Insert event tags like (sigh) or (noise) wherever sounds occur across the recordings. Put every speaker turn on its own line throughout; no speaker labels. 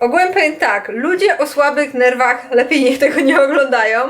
Ogółem powiem tak, ludzie o słabych nerwach lepiej niech tego nie oglądają.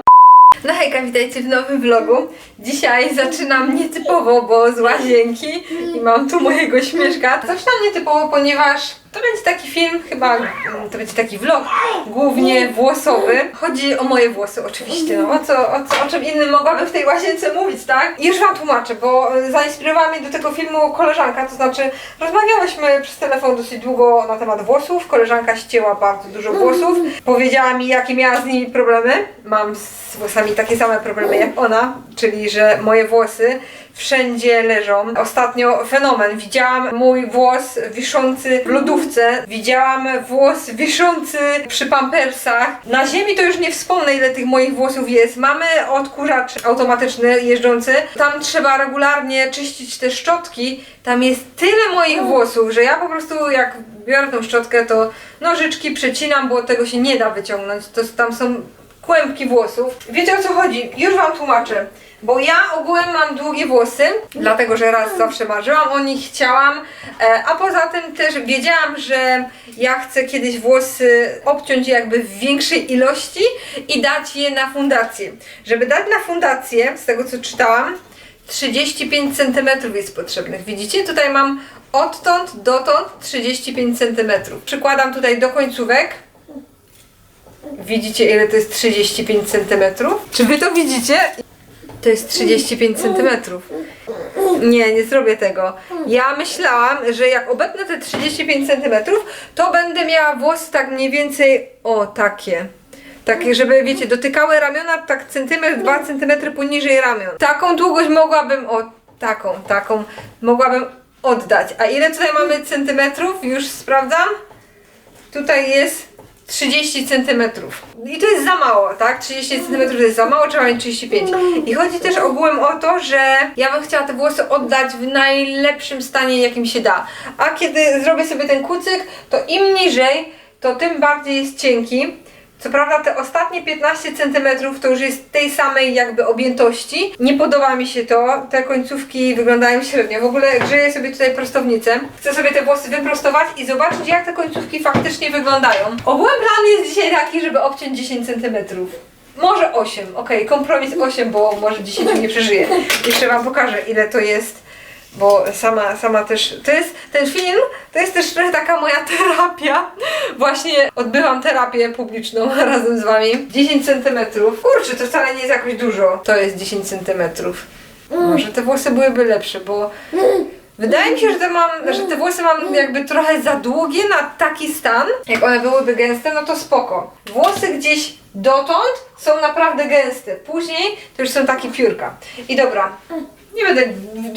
No hejka, witajcie w nowym vlogu. Dzisiaj zaczynam nietypowo, bo z łazienki i mam tu mojego śmieszka. Zaczynam nietypowo, ponieważ to będzie taki film, chyba mm, to będzie taki vlog, głównie włosowy. Chodzi o moje włosy oczywiście, no o, co, o, co, o czym innym mogłabym w tej łazience mówić, tak? I już wam tłumaczę, bo zainspirowała mnie do tego filmu koleżanka, to znaczy rozmawiałyśmy przez telefon dosyć długo na temat włosów. Koleżanka ścięła bardzo dużo włosów. Powiedziała mi, jakie miała z nimi problemy. Mam z włosami takie same problemy jak ona, czyli że moje włosy wszędzie leżą. Ostatnio fenomen. Widziałam mój włos wiszący w lodówce. Widziałam włos wiszący przy pampersach. Na ziemi to już nie wspomnę ile tych moich włosów jest. Mamy odkurzacz automatyczny jeżdżący. Tam trzeba regularnie czyścić te szczotki. Tam jest tyle moich włosów, że ja po prostu jak biorę tą szczotkę to nożyczki przecinam, bo tego się nie da wyciągnąć. To tam są kłębki włosów. Wiecie o co chodzi? Już wam tłumaczę. Bo ja ogółem mam długie włosy, dlatego że raz zawsze marzyłam o nich, chciałam, e, a poza tym też wiedziałam, że ja chcę kiedyś włosy obciąć jakby w większej ilości i dać je na fundację. Żeby dać na fundację, z tego co czytałam, 35 cm jest potrzebnych. Widzicie? Tutaj mam odtąd dotąd 35 cm. Przykładam tutaj do końcówek. Widzicie ile to jest 35 cm? Czy wy to widzicie? To jest 35 cm. Nie, nie zrobię tego. Ja myślałam, że jak obetnę te 35 cm, to będę miała włosy tak mniej więcej o takie. Takie, żeby wiecie, dotykały ramiona tak centymetr, dwa centymetry poniżej ramion. Taką długość mogłabym, o taką, taką, mogłabym oddać. A ile tutaj mamy centymetrów? Już sprawdzam. Tutaj jest 30 centymetrów. I to jest za mało, tak? 30 centymetrów to jest za mało, trzeba mieć 35. I chodzi też ogółem o to, że ja bym chciała te włosy oddać w najlepszym stanie, jakim się da. A kiedy zrobię sobie ten kucyk, to im niżej, to tym bardziej jest cienki. Co prawda te ostatnie 15 cm to już jest tej samej jakby objętości. Nie podoba mi się to. Te końcówki wyglądają średnio. W ogóle grzeję sobie tutaj prostownicę. Chcę sobie te włosy wyprostować i zobaczyć jak te końcówki faktycznie wyglądają. Ogółem plan jest dzisiaj taki, żeby obciąć 10 cm. Może 8, okej, kompromis 8, bo może 10 nie przeżyję. Jeszcze wam pokażę ile to jest bo sama, sama też, to jest, ten film, to jest też trochę taka moja (laughs) terapia. Właśnie odbywam terapię publiczną (laughs) razem z wami. 10 centymetrów. Kurczę, to wcale nie jest jakoś dużo. To jest 10 centymetrów. Może te włosy byłyby lepsze, bo wydaje mi się, że te, mam, że te włosy mam jakby trochę za długie na taki stan. Jak one byłyby gęste, no to spoko. Włosy gdzieś dotąd są naprawdę gęste. Później to już są takie piórka. I dobra, nie będę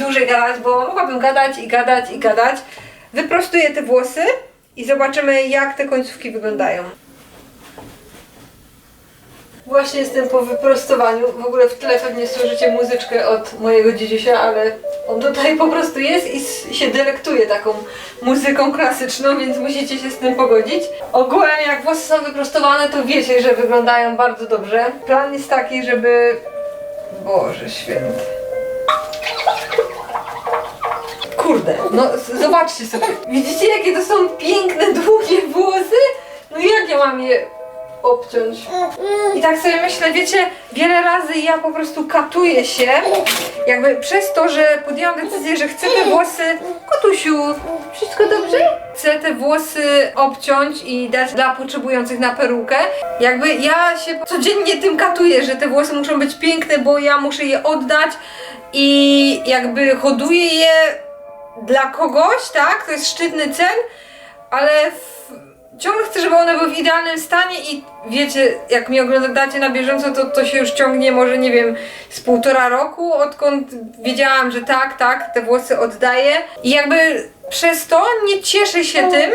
dłużej gadać, bo mogłabym gadać i gadać i gadać. Wyprostuję te włosy i zobaczymy jak te końcówki wyglądają. Właśnie jestem po wyprostowaniu. W ogóle w tle pewnie słyszycie muzyczkę od mojego dziedziusia, ale on tutaj po prostu jest i się delektuje taką muzyką klasyczną, więc musicie się z tym pogodzić. Ogółem jak włosy są wyprostowane, to wiecie, że wyglądają bardzo dobrze. Plan jest taki, żeby... Boże święty. Kurde, no zobaczcie sobie. Widzicie jakie to są piękne, długie włosy? No jak ja mam je obciąć? I tak sobie myślę, wiecie, wiele razy ja po prostu katuję się, jakby przez to, że podjęłam decyzję, że chcę te włosy, kotusiu, wszystko dobrze? Chcę te włosy obciąć i dać dla potrzebujących na perukę. Jakby ja się codziennie tym katuję, że te włosy muszą być piękne, bo ja muszę je oddać i jakby hoduję je dla kogoś, tak? To jest szczytny cel, ale w, ciągle chcę, żeby one były w idealnym stanie i wiecie, jak mnie oglądacie na bieżąco, to to się już ciągnie może, nie wiem, z półtora roku, odkąd wiedziałam, że tak, tak, te włosy oddaję i jakby przez to nie cieszę się tym,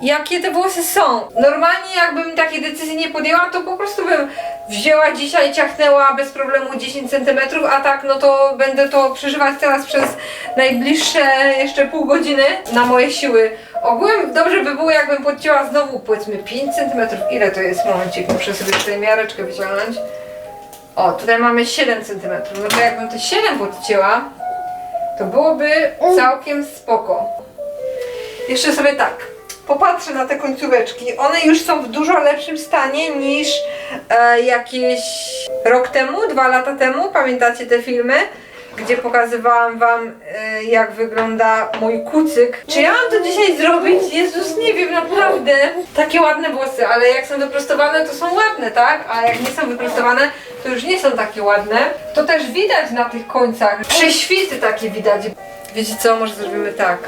jakie te włosy są. Normalnie jakbym takiej decyzji nie podjęła, to po prostu bym wzięła dzisiaj, ciachnęła bez problemu 10 cm, a tak no to będę to przeżywać teraz przez najbliższe jeszcze pół godziny na moje siły. Ogółem dobrze by było jakbym podcięła znowu powiedzmy 5 cm. Ile to jest? Momencik, muszę sobie tutaj miareczkę wyciągnąć. O, tutaj mamy 7 cm. No to jakbym te 7 podcięła, to byłoby całkiem spoko. Jeszcze sobie tak. Popatrzę na te końcóweczki. One już są w dużo lepszym stanie niż e, jakieś rok temu, dwa lata temu. Pamiętacie te filmy? Gdzie pokazywałam wam, e, jak wygląda mój kucyk. Czy ja mam to dzisiaj zrobić? Jezus, nie wiem, naprawdę. Takie ładne włosy, ale jak są wyprostowane, to są ładne, tak? A jak nie są wyprostowane, to już nie są takie ładne. To też widać na tych końcach. Prześwity takie widać. Wiecie co, może zrobimy tak,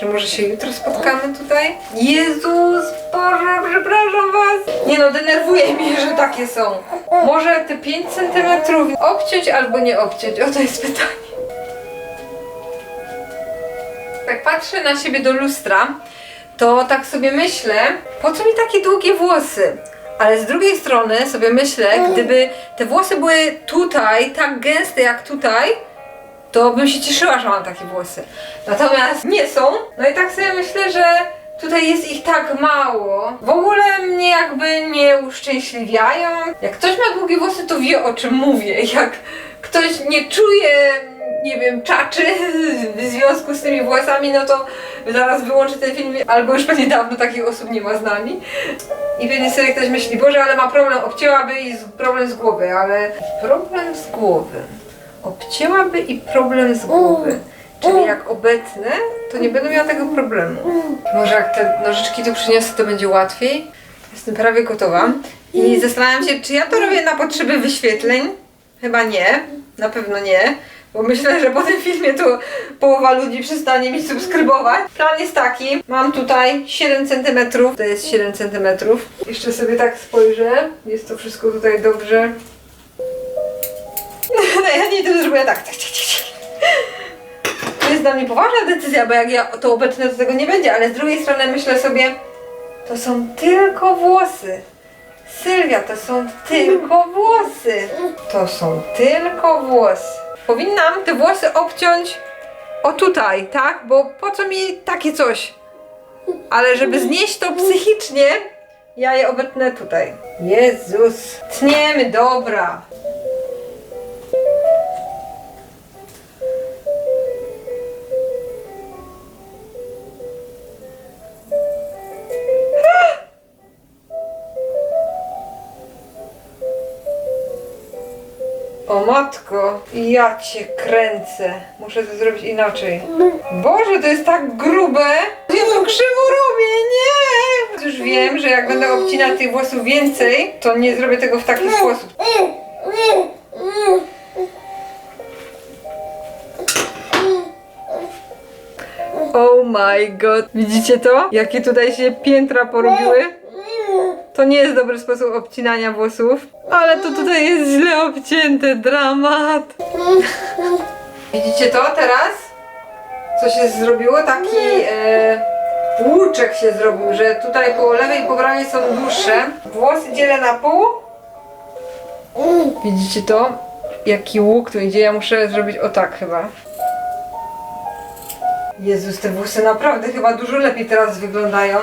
że może się jutro spotkamy tutaj? Jezus, Boże, przepraszam was! Nie no, denerwuje mnie, że takie są. Może te 5 cm obciąć albo nie obciąć? O, to jest pytanie. Jak patrzę na siebie do lustra, to tak sobie myślę, po co mi takie długie włosy? Ale z drugiej strony sobie myślę, gdyby te włosy były tutaj, tak gęste jak tutaj, to bym się cieszyła, że mam takie włosy. Natomiast nie są. No i tak sobie myślę, że tutaj jest ich tak mało. W ogóle mnie jakby nie uszczęśliwiają. Jak ktoś ma długie włosy, to wie o czym mówię. Jak ktoś nie czuje, nie wiem, czaczy w związku z tymi włosami, no to zaraz wyłączy ten film, albo już pewnie dawno takich osób nie ma z nami. I pewnie sobie ktoś myśli, Boże, ale ma problem, obcięłaby i problem z głowy, ale problem z głowy. Obcięłaby i problem z głowy. Czyli jak obecne, to nie będę miała tego problemu. Może jak te nożyczki tu przyniosę, to będzie łatwiej. Jestem prawie gotowa. I zastanawiam się, czy ja to robię na potrzeby wyświetleń? Chyba nie. Na pewno nie. Bo myślę, że po tym filmie to połowa ludzi przestanie mi subskrybować. Plan jest taki. Mam tutaj 7 cm. To jest 7 cm. Jeszcze sobie tak spojrzę. Jest to wszystko tutaj dobrze. (laughs) Ja nie to zrobię tak. To jest dla mnie poważna decyzja, bo jak ja to obecnę, to tego nie będzie, ale z drugiej strony myślę sobie, to są tylko włosy. Sylwia, to są tylko włosy. To są tylko włosy. Powinnam te włosy obciąć o tutaj, tak? Bo po co mi takie coś? Ale żeby znieść to psychicznie, ja je obetnę tutaj. Jezus. Tniemy, dobra. O matko, ja cię kręcę. Muszę to zrobić inaczej. Boże, to jest tak grube. Ja to krzywo robię, nie! Już wiem, że jak będę obcinać tych włosów więcej, to nie zrobię tego w taki sposób. Oh my god. Widzicie to? Jakie tutaj się piętra porobiły? To nie jest dobry sposób obcinania włosów, ale to tutaj jest źle obcięte, dramat. Widzicie to teraz? Co się zrobiło? Taki e, łuczek się zrobił, że tutaj po lewej i po prawej są dłuższe. Włosy dzielę na pół. Widzicie to? Jaki łuk tu idzie? Ja muszę zrobić o tak chyba. Jezus, te włosy naprawdę chyba dużo lepiej teraz wyglądają.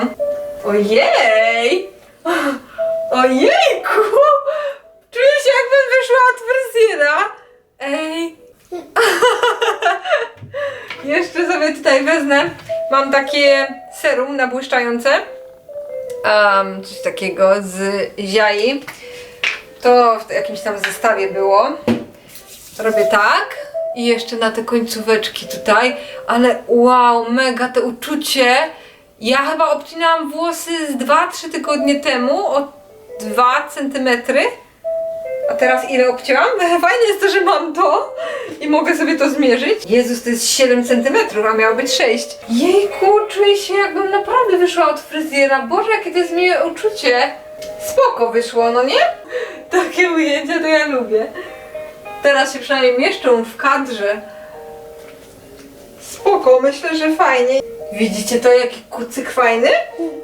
Ojej! Ojejku! Czuję się jakbym wyszła od fryzjera. Ej! (laughs) Jeszcze sobie tutaj wezmę. Mam takie serum nabłyszczające. Um, coś takiego z ziai. To w jakimś tam zestawie było. Robię tak. I jeszcze na te końcóweczki tutaj. Ale wow, mega to uczucie. Ja chyba obcinałam włosy z 2-3 tygodnie temu o 2 cm. A teraz ile obcięłam? (laughs) Fajne jest to, że mam to i mogę sobie to zmierzyć. Jezus, to jest 7 cm, a miało być 6. Jejku, czuję się jakbym naprawdę wyszła od fryzjera. Boże, jakie to jest miłe uczucie. Spoko wyszło, no nie? (laughs) Takie ujęcia to ja lubię. Teraz się przynajmniej mieszczą w kadrze. Spoko, myślę, że fajnie. Widzicie to, jaki kucyk fajny?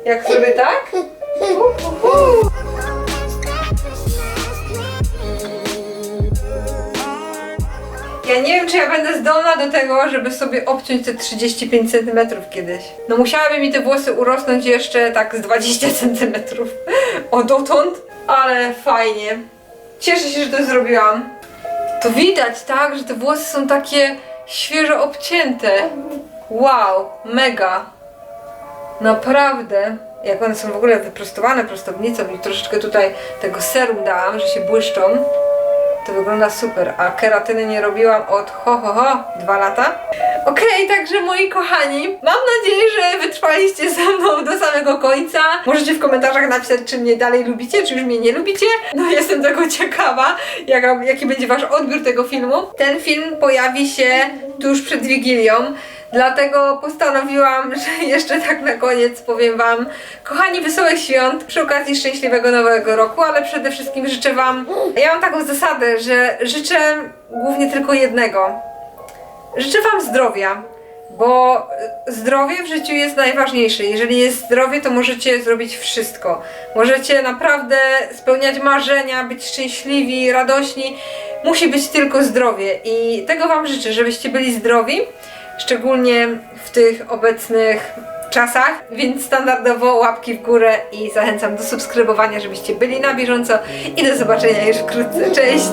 Jak zrobię tak? Ja nie wiem, czy ja będę zdolna do tego, żeby sobie obciąć te 35 cm kiedyś. No musiałaby mi te włosy urosnąć jeszcze tak z 20 cm o dotąd, ale fajnie. Cieszę się, że to zrobiłam. To widać, tak, że te włosy są takie świeżo obcięte. Wow, mega. Naprawdę, jak one są w ogóle wyprostowane prostownicą i troszeczkę tutaj tego serum dałam, że się błyszczą, to wygląda super. A keratyny nie robiłam od ho ho ho dwa lata. Okej, także moi kochani, mam nadzieję, że wytrwaliście ze mną do samego końca. Możecie w komentarzach napisać, czy mnie dalej lubicie, czy już mnie nie lubicie. No jestem tego ciekawa, jaka, jaki będzie wasz odbiór tego filmu. Ten film pojawi się tuż przed Wigilią. Dlatego postanowiłam, (laughs) że jeszcze tak na koniec powiem Wam, kochani, wesołych świąt, przy okazji szczęśliwego nowego roku, ale przede wszystkim życzę Wam, ja mam taką zasadę, że życzę głównie tylko jednego. Życzę Wam zdrowia, bo zdrowie w życiu jest najważniejsze. Jeżeli jest zdrowie, to możecie zrobić wszystko. Możecie naprawdę spełniać marzenia, być szczęśliwi, radośni. Musi być tylko zdrowie i tego Wam życzę, żebyście byli zdrowi, szczególnie w tych obecnych czasach, więc standardowo łapki w górę i zachęcam do subskrybowania, żebyście byli na bieżąco i do zobaczenia już wkrótce. Cześć!